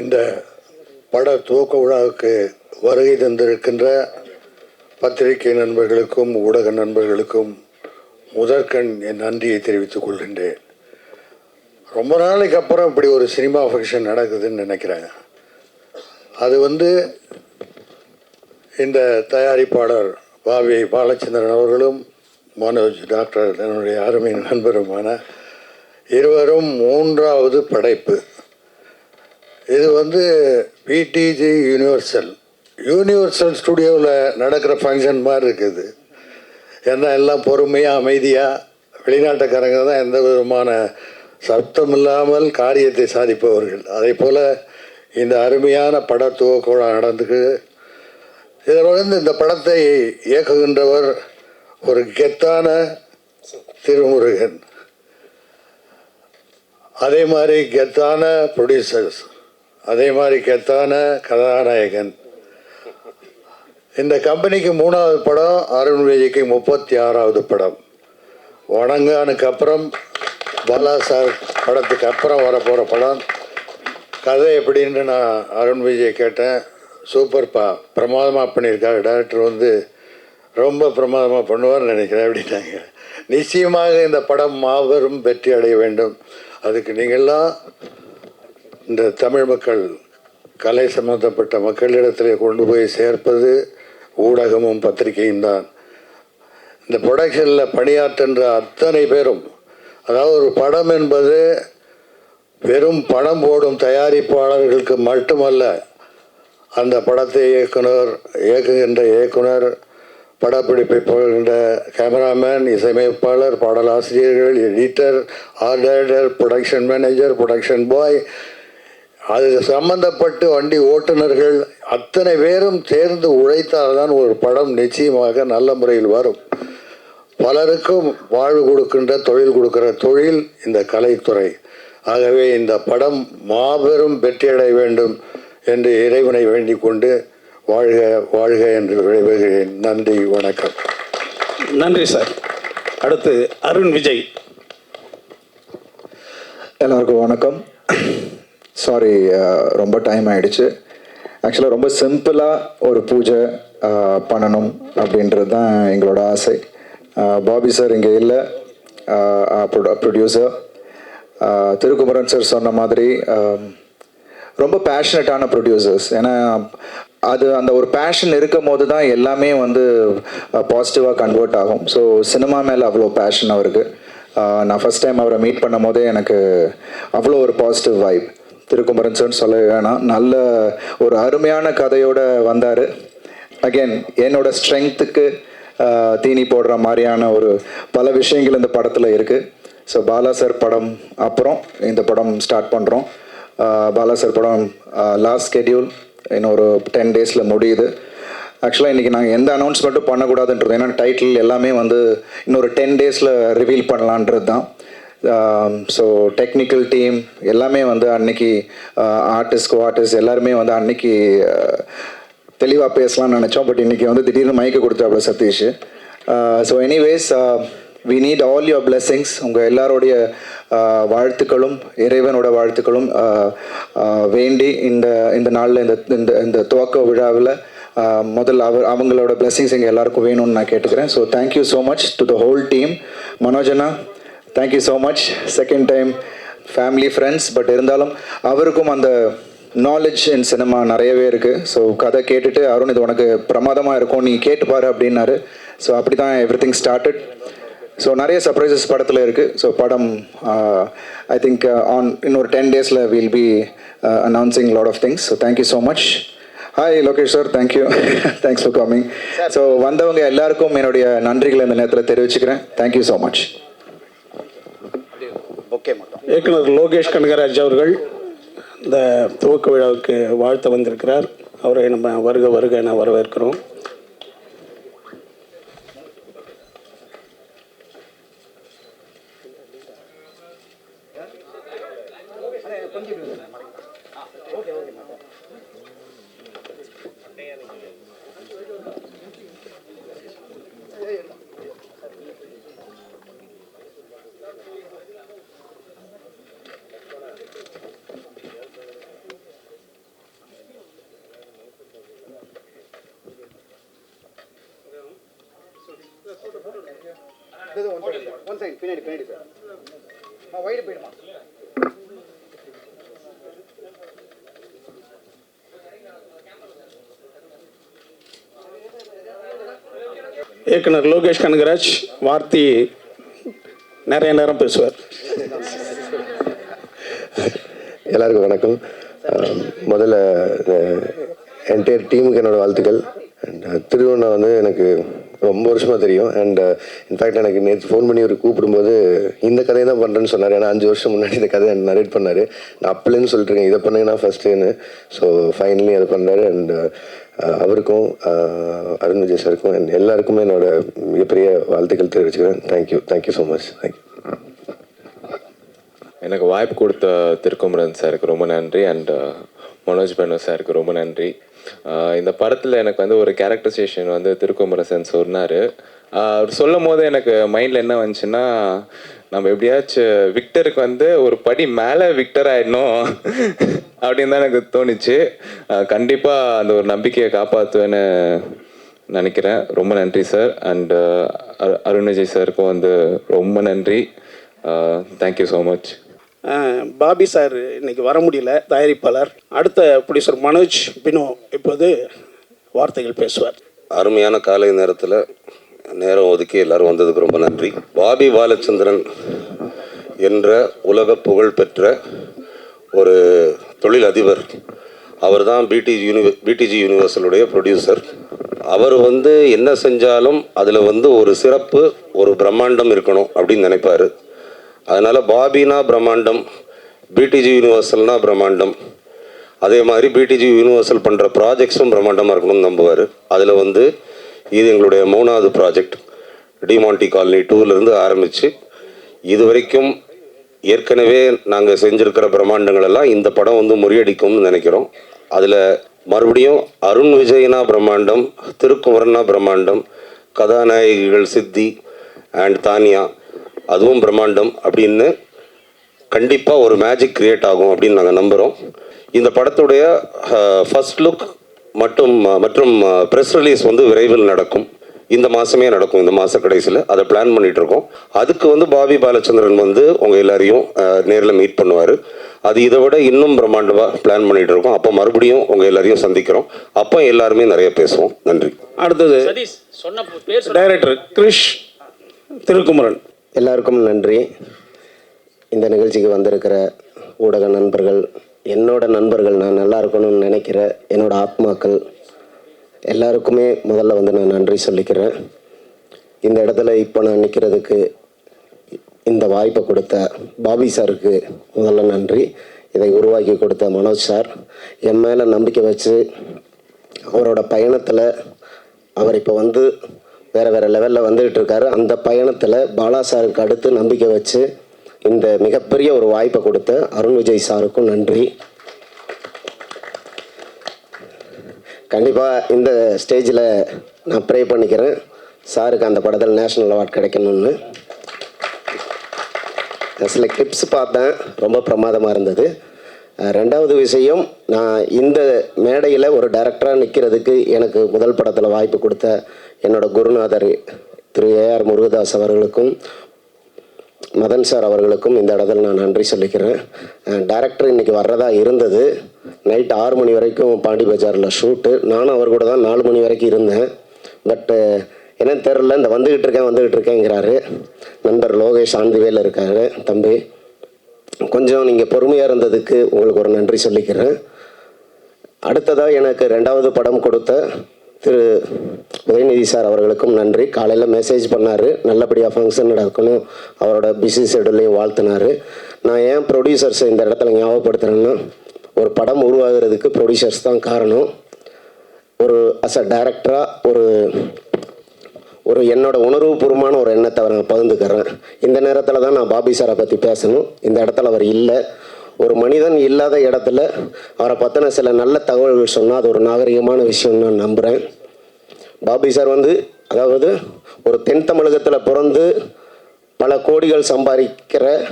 இந்த பட துவக்க விழாவுக்கு வருகை தந்திருக்கின்ற பத்திரிகை நண்பர்களுக்கும் ஊடக நண்பர்களுக்கும் முதற்கண் என் நன்றியை தெரிவித்துக் கொள்கின்றேன். ரொம்ப நாளைக்கு அப்புறம் இப்படி ஒரு சினிமா ஃபங்க்ஷன் நடக்குதுன்னு நினைக்கிறேன். அது வந்து இந்த தயாரிப்பாளர் பாவி பாலச்சந்திரன் அவர்களும் மனோஜ் டாக்டர் என்னுடைய அருமை நண்பருமான இருவரும் மூன்றாவது படைப்பு. இது வந்து பிடிஜி யூனிவர்சல் யூனிவர்சல் ஸ்டுடியோவில் நடக்கிற ஃபங்க்ஷன் மாதிரி இருக்குது. ஏன்னா எல்லாம் பொறுமையாக அமைதியாக வெளிநாட்டுக்காரங்க தான் எந்த விதமான சப்தம் இல்லாமல் காரியத்தை சாதிப்பவர்கள். அதே போல் இந்த அருமையான பட துவக்க நடந்துக்கு இதில் வந்து இந்த படத்தை இயக்குகின்றவர் ஒரு கெத்தான திருமுருகன். அதே மாதிரி கெத்தான ப்ரொடியூசர்ஸ் அதே மாதிரி கெத்தான கதாநாயகன். இந்த கம்பெனிக்கு மூணாவது படம் அருண் விஜய்க்கு முப்பத்தி ஆறாவது படம். வணங்கானுக்கு அப்புறம் பாலா சார் படத்துக்கு அப்புறம் வரப்போகிற படம். கதை எப்படின்னு நான் அருண் விஜய் கேட்டேன் சூப்பர்ப்பா பிரமாதமாக பண்ணியிருக்காரு. டேரக்டர் வந்து ரொம்ப பிரமாதமாக பண்ணுவார்னு நினைக்கிறேன் அப்படின்னாங்க. நிச்சயமாக இந்த படம் மாபெரும் வெற்றி அடைய வேண்டும். அதுக்கு நீங்கள்லாம் இந்த தமிழ் மக்கள் கலை சம்பந்தப்பட்ட மக்களிடத்தில் கொண்டு போய் சேர்ப்பது ஊடகமும் பத்திரிகையும் தான். இந்த ப்ரொடக்ஷனில் பணியாற்றுன்ற அத்தனை பேரும் அதாவது ஒரு படம் என்பது வெறும் படம் போடும் தயாரிப்பாளர்களுக்கு மட்டுமல்ல அந்த படத்தை இயக்குனர் இயக்குகின்ற இயக்குனர் படப்பிடிப்பை போகின்ற கேமராமேன் இசையமைப்பாளர் பாடலாசிரியர்கள் editor art production manager production boy அது சம்பந்தப்பட்டு வண்டி ஓட்டுநர்கள் அத்தனை பேரும் சேர்ந்து உழைத்தால்தான் ஒரு படம் நிச்சயமாக நல்ல முறையில் வரும். பலருக்கும் வாழ்வு கொடுக்கின்ற தொழில் கொடுக்கிற தொழில் இந்த கலைத்துறை. ஆகவே இந்த படம் மாபெரும் வெற்றியடைய வேண்டும் என்று இறைவனை வேண்டிக் கொண்டு வாழ்க வாழ்க என்று விளைவுகிறேன் நன்றி வணக்கம். நன்றி சார். அடுத்து அருண் விஜய். எல்லாருக்கும் வணக்கம். சாரி uh, ரொம்ப டைம் ஆயிடுச்சு. ஆக்சுவலாக ரொம்ப சிம்பிளாக ஒரு பூஜை uh, பண்ணணும் அப்படின்றது தான் எங்களோட ஆசை. Uh, பாபி சார் இங்கே இல்லை. ப்ரொடியூசர் திருக்குமரன் சார் சொன்ன மாதிரி um, ரொம்ப பேஷனட்டான ப்ரொடியூசர்ஸ் ஏன்னா அது அந்த ஒரு பேஷன் இருக்கும் போது தான் எல்லாமே வந்து பாசிட்டிவாக கன்வெர்ட் ஆகும். ஸோ சினிமா மேலே அவ்வளோ பேஷன் அவருக்கு. நான் ஃபஸ்ட் டைம் அவரை மீட் பண்ணும் போதே எனக்கு அவ்வளோ ஒரு பாசிட்டிவ் வைப் திருக்குமரன் சார் சொல்ல வேணாம். நல்ல ஒரு அருமையான கதையோடு வந்தார். அகைன் என்னோட ஸ்ட்ரென்த்துக்கு தீனி போடுற மாதிரியான ஒரு பல விஷயங்கள் இந்த படத்தில் இருக்குது ஸோ பாலா சார் படம் அப்புறம் இந்த படம் ஸ்டார்ட் பண்ணுறோம் பாலா சார் படம் லாஸ்ட் ஸ்கெடியூல் இன்னொரு டென் டேஸில் முடியுது. ஆக்சுவலாக இன்றைக்கி நாங்கள் எந்த அனௌன்ஸ்மெண்ட்டும் பண்ணக்கூடாதுன்றது ஏன்னா டைட்டில் எல்லாமே வந்து இன்னொரு டென் டேஸில் ரிவீல் பண்ணலான்றது தான் ஸோ டெக்னிக்கல் டீம் எல்லாமே வந்து அன்னைக்கு uh, ஆர்டிஸ்ட் குவார்டிஸ்ட் எல்லாருமே வந்து அன்னைக்கு uh, தெளிவாக பேசலாம்னு நினச்சோம். பட் இன்றைக்கி வந்து திடீர்னு மைக்கு கொடுத்தாப்புல Sathish. So anyways we need all your blessings உங்கள் எல்லாருடைய uh, வாழ்த்துக்களும் இறைவனோட வாழ்த்துக்களும் வேண்டி இந்த இந்த நாளில் இந்த இந்த இந்த துவக்க விழாவில் முதல்ல அவர் அவங்களோட பிளெஸ்ஸிங்ஸ் எங்கள் எல்லாருக்கும் வேணும்னு நான் கேட்டுக்கிறேன். So thank you so much to the whole team மனோஜனா thank you so much second time family friends but இருந்தாலும் அவருக்கும் அந்த நாலேஜ் இன் சினிமா நிறையவே இருக்குது ஸோ கதை கேட்டுட்டு அருண் இது உனக்கு பிரமாதமாக இருக்கும் நீ கேட்டுப்பாரு அப்படின்னாரு. ஸோ அப்படி தான் எவ்ரி திங் ஸ்டார்டட் ஸோ நிறைய சர்ப்ரைசஸ் படத்தில் இருக்குது ஸோ படம் ஐ திங்க் ஆன் இன்னொரு டென் டேஸில் will be announcing lot of things so thank you so much hi Lokesh sir thank you thanks for coming so வந்தவங்க எல்லாருக்கும் என்னுடைய நன்றிகளை இந்த நேரத்தில் தெரிவிச்சுக்கிறேன். தேங்க்யூ ஸோ மச் இயக்குனர் லோகேஷ் கனகராஜ் அவர்கள் இந்த துவக்க விழாவுக்கு வாழ்த்த வந்திருக்கிறார். அவரை நம்ம வருக வருக என வரவேற்கிறோம். ஒன் சைடு பின்னாடி பின்னாடி சார் வைடு போயிடுமா? இயக்குனர் லோகேஷ் கனகராஜ் வார்த்தை நிறைய நேரம் பேசுவார். எல்லாருக்கும் வணக்கம். முதல்ல என்டையர் டீமுக்கு என்னோட வாழ்த்துக்கள். அண்ட் திருவண்ணா வந்து எனக்கு ரொம்ப வருஷமாக தெரியும். அண்ட் இன்ஃபேக்ட் uh, எனக்கு நேற்று ஃபோன் பண்ணி ஒரு கூப்பிடும்போது இந்த கதையை தான் பண்ணுறேன்னு சொன்னார். ஏன்னா அஞ்சு வருஷம் முன்னாடி இந்த கதையை நரேட் பண்ணார். நான் அப்பலேருந்து சொல்லிட்டுருக்கேன். இதை பண்ணுங்கன்னா ஃபஸ்ட்டுன்னு ஸோ ஃபைனலி அதை பண்ணுறாரு அண்ட் uh, அவருக்கும் uh, அருண் விஜய் சாருக்கும் அண்ட் எல்லாருக்குமே என்னோட மிகப்பெரிய வாழ்த்துக்கள் தெரிவிச்சுக்கிறேன். Thank you thank you so much thank you எனக்கு வாய்ப்பு கொடுத்த திருக்குமரன் சாருக்கு ரொம்ப நன்றி. அண்ட் மனோஜ் பனு சாருக்கு ரொம்ப நன்றி. இந்த படத்தில் எனக்கு வந்து ஒரு கேரக்டரைசேஷன் வந்து திருக்குமரசன் சொன்னார். அவர் சொல்லும் போது எனக்கு மைண்டில் என்ன வந்துச்சுன்னா நம்ம எப்படியாச்சும் விக்டருக்கு வந்து ஒரு படி மேலே விக்டர் ஆயிடணும் அப்படின்னு தான் எனக்கு தோணுச்சு. கண்டிப்பாக அந்த ஒரு நம்பிக்கையை காப்பாற்றுவேன்னு நினைக்கிறேன். ரொம்ப நன்றி சார் அண்டு அருண் விஜய் சாருக்கும் வந்து ரொம்ப நன்றி. Thank you so much Bobby sir இன்றைக்கி வர முடியல தயாரிப்பாளர். அடுத்த ப்ரொடியூசர் மனோஜ் பினோ இப்போது வார்த்தைகள் பேசுவார். அருமையான காலை நேரத்தில் நேரம் ஒதுக்கி எல்லாரும் வந்ததுக்கு ரொம்ப நன்றி. பாபி பாலச்சந்திரன் என்ற உலக புகழ் பெற்ற ஒரு தொழில் அதிபர் அவர் தான் பிடிஜி யூனிவர் பிடிஜி யூனிவர்சலுடைய ப்ரொடியூசர் அவர் வந்து என்ன செஞ்சாலும் அதில் வந்து ஒரு சிறப்பு ஒரு பிரம்மாண்டம் இருக்கணும் அப்படின்னு நினைப்பார். அதனால் பாபினா பிரம்மாண்டம் பிடிஜி யூனிவர்சல்னா பிரம்மாண்டம். அதே மாதிரி பிடிஜி யூனிவர்சல் பண்ணுற ப்ராஜெக்ட்ஸும் பிரம்மாண்டமாக இருக்கணும்னு நம்புவார். அதில் வந்து இது எங்களுடைய மூணாவது ப்ராஜெக்ட் டிமாண்டி காலனி டூலேருந்து ஆரம்பித்து இது வரைக்கும் ஏற்கனவே நாங்கள் செஞ்சுருக்கிற பிரம்மாண்டங்கள் எல்லாம் இந்த படம் வந்து முறியடிக்கும்னு நினைக்கிறோம். அதில் மறுபடியும் அருண் விஜயனா பிரம்மாண்டம் திருக்குமரனா பிரம்மாண்டம் கதாநாயகிகள் சித்தி அண்ட் தானியா அதுவும் பிரம்மாண்டம் அப்படின்னு கண்டிப்பாக ஒரு மேஜிக் கிரியேட் ஆகும் அப்படின்னு நாங்கள் நம்புகிறோம் இந்த படத்துடைய ஃபர்ஸ்ட் லுக் மற்றும் மற்றும் ப்ரெஸ் ரிலீஸ் வந்து விரைவில் நடக்கும். இந்த மாதமே நடக்கும் இந்த மாத கடைசியில். அதை பிளான் பண்ணிட்டு இருக்கோம். அதுக்கு வந்து பாபி பாலச்சந்திரன் வந்து உங்கள் எல்லாரையும் நேரில் மீட் பண்ணுவார். அது இதை விட இன்னும் பிரம்மாண்டமாக பிளான் பண்ணிட்டு இருக்கோம். அப்போ மறுபடியும் உங்கள் எல்லாரையும் சந்திக்கிறோம். அப்போ எல்லாருமே நிறைய பேசுவோம். நன்றி. அடுத்தது சதீஷ் சொன்ன பேர் சொன்ன டைரக்டர் கிரிஷ் திருக்குமரன். எல்லாருக்கும் நன்றி. இந்த நிகழ்ச்சிக்கு வந்திருக்கிற ஊடக நண்பர்கள் என்னோட நண்பர்கள் நான் நல்லா இருக்கணும்னு நினைக்கிற என்னோட ஆத்மாக்கள் எல்லாருக்குமே முதல்ல வந்து நான் நன்றி சொல்லிக்கிறேன். இந்த இடத்துல இப்போ நான் நிற்கிறதுக்கு இந்த வாய்ப்பை கொடுத்த பாபி சாருக்கு முதல்ல நன்றி. இதை உருவாக்கி கொடுத்த மனோஜ் சார் என் மேலே நம்பிக்கை வச்சு அவரோட பயணத்தில் அவர் இப்போ வந்து வேறு வேறு லெவலில் வந்துக்கிட்டு இருக்காரு. அந்த பயணத்தில் பாலா சாருக்கு அடுத்து நம்பிக்கை வச்சு இந்த மிகப்பெரிய ஒரு வாய்ப்பை கொடுத்த அருண் விஜய் சாருக்கும் நன்றி. கண்டிப்பாக இந்த ஸ்டேஜில் நான் ப்ரே பண்ணிக்கிறேன். சாருக்கு அந்த படத்தில் நேஷ்னல் அவார்ட் கிடைக்கணும்னு. சில கிளிப்ஸ் பார்த்தேன். ரொம்ப பிரமாதமாக இருந்தது. ரெண்டாவது விஷயம் நான் இந்த மேடையில் ஒரு டைரக்டராக நிற்கிறதுக்கு எனக்கு முதல் படத்தில் வாய்ப்பு கொடுத்த என்னோட குருநாதர் திரு ஏஆர் முருகதாஸ் அவர்களுக்கும் மதன் சார் அவர்களுக்கும் இந்த இடத்துல நான் நன்றி சொல்லிக்கிறேன். டேரக்டர் இன்னைக்கு வர்றதா இருந்தது. நைட் ஆறு மணி வரைக்கும் பாண்டி பஜாரில் ஷூட்டு நானும் அவர் கூட தான் நாலு மணி வரைக்கும் இருந்தேன். பட்டு என்னன்னு தெரில இந்த வந்துக்கிட்டு இருக்கேன் வந்துக்கிட்டு இருக்கேங்கிறாரு. நண்பர் லோகேஷ் ஆந்திவேல இருக்காரு தம்பி. கொஞ்சம் நீங்கள் பொறுமையாக இருந்ததுக்கு உங்களுக்கு ஒரு நன்றி சொல்லிக்கிறேன். அடுத்ததாக எனக்கு ரெண்டாவது படம் கொடுத்த திரு உதயநிதி சார் அவர்களுக்கும் நன்றி. காலையில் மெசேஜ் பண்ணார். நல்லபடியாக ஃபங்க்ஷன் நடக்கணும். அவரோட பிஸி ஷெடியூலையும் வாழ்த்தினார். நான் ஏன் ப்ரொடியூசர்ஸை இந்த இடத்துல ஞாபகப்படுத்துகிறேன்னா ஒரு படம் உருவாகிறதுக்கு ப்ரொடியூசர்ஸ் தான் காரணம். ஒரு அஸ் அ டேரக்டராக ஒரு ஒரு என்னோடய உணர்வுபூர்வமான ஒரு எண்ணத்தை நான் பகிர்ந்துக்கிறேன். இந்த நேரத்தில் தான் நான் பாபி சாரை பற்றி பேசணும். இந்த இடத்துல அவர் இல்லை. ஒரு மனிதன் இல்லாத இடத்துல அவரை பற்றின சில நல்ல தகவல்கள் சொன்னால் அது ஒரு நாகரிகமான விஷயம்னு நான் நம்புகிறேன் பாபி சார் வந்து அதாவது ஒரு தென் தமிழகத்தில் பிறந்து பல கோடிகள் சம்பாதிக்கிற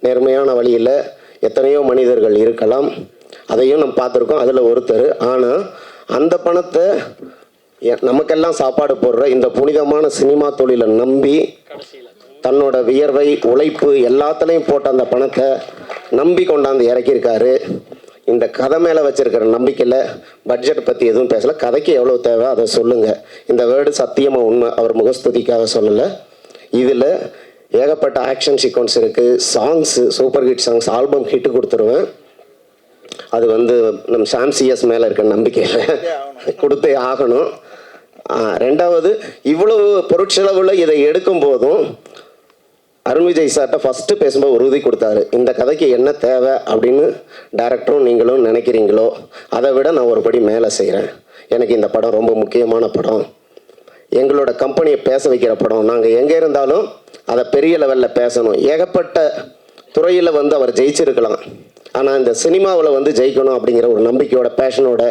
நேர்மையான வழியில் எத்தனையோ மனிதர்கள் இருக்கலாம். அதையும் நம்ம பார்த்துருக்கோம். அதில் ஒருத்தர். ஆனால் அந்த பணத்தை எ- நமக்கெல்லாம் சாப்பாடு போடுற இந்த புனிதமான சினிமா தொழிலை நம்பி தன்னோட வியர்வை உழைப்பு எல்லாத்துலேயும் போட்ட அந்த பணத்தை நம்பி கொண்டாந்து இறக்கியிருக்காரு. இந்த கதை மேலே வச்சிருக்கிற நம்பிக்கையில் பட்ஜெட் பற்றி எதுவும் பேசலை. கதைக்கு எவ்வளோ தேவை அதை சொல்லுங்கள் இந்த வேர்டு சத்தியமாக உண்மை அவர் முகஸ்துதிக்காக சொல்லலை. இதில் ஏகப்பட்ட ஆக்ஷன் சீக்வன்ஸ் இருக்குது songs super hit songs album hit கொடுத்துருவேன். அது வந்து நம் சாம் சிஎஸ் மேலே இருக்க நம்பிக்கையில் கொடுத்தே ஆகணும். ரெண்டாவது இவ்வளவு பொருட்செலவில் இதை எடுக்கும் போதும் அருண் விஜய் சார்கிட்ட ஃபஸ்ட்டு பேசும்போது உறுதி கொடுத்தாரு. இந்த கதைக்கு என்ன தேவை அப்படின்னு டேரக்டரும் நீங்களும் நினைக்கிறீங்களோ அதை விட நான் ஒரு படி மேலே செய்கிறேன் எனக்கு இந்த படம் ரொம்ப முக்கியமான படம். எங்களோட கம்பெனியை பேச வைக்கிற படம். நாங்கள் எங்கே இருந்தாலும் அதை பெரிய லெவலில் பேசணும். ஏகப்பட்ட துறையில் வந்து அவர் ஜெயிச்சிருக்கலாம். ஆனால் இந்த சினிமாவில் வந்து ஜெயிக்கணும் அப்படிங்கிற ஒரு நம்பிக்கையோட பேஷனோட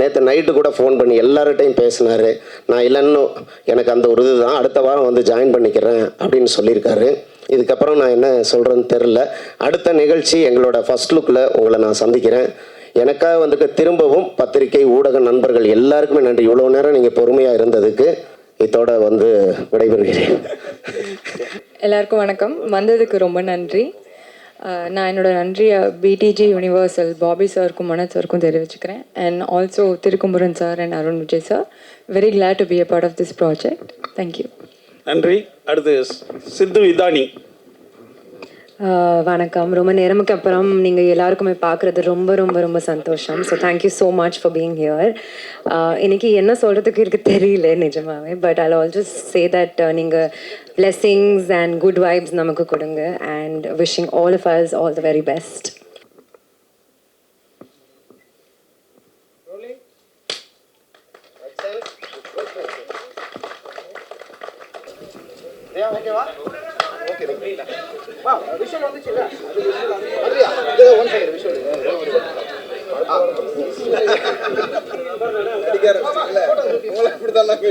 நேற்று நைட்டு கூட ஃபோன் பண்ணி எல்லார்கிட்டையும் பேசினார். நான் இல்லைன்னு எனக்கு அந்த ஒரு இதுதான் அடுத்த வாரம் வந்து ஜாயின் பண்ணிக்கிறேன் அப்படின்னு சொல்லியிருக்காரு. இதுக்கப்புறம் நான் என்ன சொல்கிறேன்னு தெரில அடுத்த நிகழ்ச்சி எங்களோட ஃபர்ஸ்ட் லுக்கில் உங்களை நான் சந்திக்கிறேன். எனக்காக வந்துட்டு திரும்பவும் பத்திரிகை ஊடக நண்பர்கள் எல்லாருக்குமே நன்றி. இவ்வளோ நேரம் நீங்கள் பொறுமையாக இருந்ததுக்கு இதோட வந்து விடைபெறுகிறேன். எல்லாருக்கும் வணக்கம். வந்ததுக்கு ரொம்ப நன்றி. நான் என்னோட நன்றியை பிடிஜி யூனிவர்சல் பாபி சாருக்கும் மனோஜ் சாருக்கும் தெரிவிச்சுக்கிறேன். And also Thirukumaran sir and Arun Vijay sir. Very glad to be a part of this project thank you நன்றி. அடுத்து சித்து இதானி. வணக்கம். ரொம்ப நேரமுக்கு அப்புறம் நீங்கள் எல்லாருக்குமே பார்க்குறது ரொம்ப ரொம்ப ரொம்ப சந்தோஷம். So thank you so much for being here இன்னைக்கு என்ன சொல்கிறதுக்கு இருக்கு தெரியல நிஜமாவே but I also say that நீங்கள் பிளெஸ்ஸிங்ஸ் அண்ட் குட் வைப்ஸ் நமக்கு கொடுங்க and wishing all of us all the very best ஓகேவா? ஓகே வா விஷுவல் வந்துச்சுல்ல அது விஷுவல் வந்து வரியா இது ஒன் சைடு விஷுவல் அடிக்காரு உங்களை இப்படி தான் நான்